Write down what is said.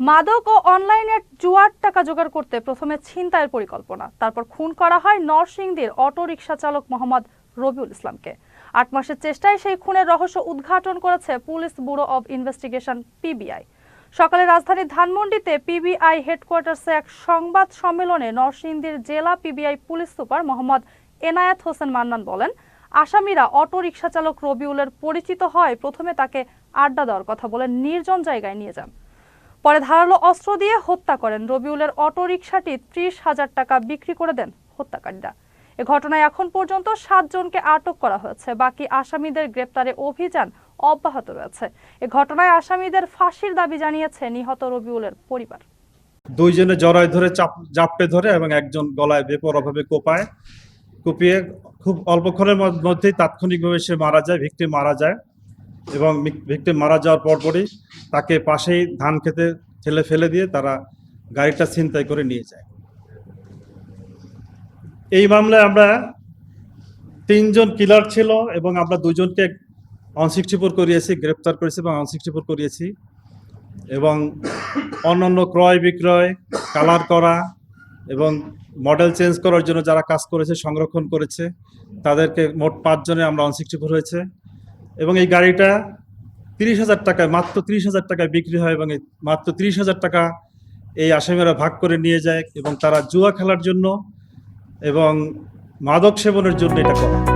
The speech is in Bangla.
মাদক ও অনলাইনে জুয়ার টাকা জোগাড় করতে প্রথমে ছিনতাইয়ের পরিকল্পনা। তারপর খুন করা হয় নরসিংদীর অটো রিকশা চালক মোহাম্মদ রবিউল ইসলামকে। আট মাসের চেষ্টায় সেই খুনের রহস্য উদ্ঘাটন করেছে police bureau of investigation, PBI. সকালে রাজধানীর ধানমন্ডিতে পিবিআই হেডকোয়ার্টার্সে এক সংবাদ সম্মেলনে নরসিংদীর জেলা PBI police super Mohammad Enayet Hossain Mannan বলেন, আসামিরা অটো রিকশা চালক রবিউলের পরিচিত হয়, প্রথমে তাকে আড্ডা দেওয়ার কথা বলে নির্জন জায়গায় নিয়ে যান। পরে ধারালো অস্ত্র দিয়ে হত্যা করেন। রবিউলের অটো রিকশাটি ত্রিশ হাজার টাকা বিক্রি করে দেন হত্যাকারীরা। এ ঘটনায় এখন পর্যন্ত সাতজনকে আটক করা হয়েছে। বাকি আসামিদের গ্রেপ্তারে অভিযান অব্যাহত রয়েছে। এ ঘটনায় আসামিদের ফাঁসির দাবি জানিয়েছে নিহত রবিউলের পরিবার। দুইজনে জড়ায় ধরে চাপ, জাপটে ধরে এবং একজন গলায় বেপরভাবে কোপায়, কুপিয়ে খুব অল্পক্ষণের মধ্যেই তাৎক্ষণিকভাবে সে মারা যায়, ভিক্টিম মারা যায়। এবং ভিক্টিম মারা যাওয়ার পরপরই তাকে পাশেই ধান খেতে ঠেলে ফেলে দিয়ে তারা গাড়িটা ছিনতাই করে নিয়ে যায়। এই মামলায় আমরা তিনজন কিলার ছিল এবং আমরা দুজনকে অন সিক্সটি ফোর করিয়েছি, গ্রেপ্তার করেছি এবং অন সিক্সটি ফোর করিয়েছি এবং অন্যান্য ক্রয় বিক্রয়, কালার করা এবং মডেল চেঞ্জ করার জন্য যারা কাজ করেছে, সংরক্ষণ করেছে, তাদেরকে মোট পাঁচজনে আমরা অন সিক্সটি ফোর হয়েছে। এবং এই গাড়িটা তিরিশ হাজার টাকায়, মাত্র তিরিশ হাজার টাকায় বিক্রি হয় এবং মাত্র তিরিশ হাজার টাকা এই আসামিরা ভাগ করে নিয়ে যায় এবং তারা জুয়া খেলার জন্য এবং মাদক সেবনের জন্য এটা করে।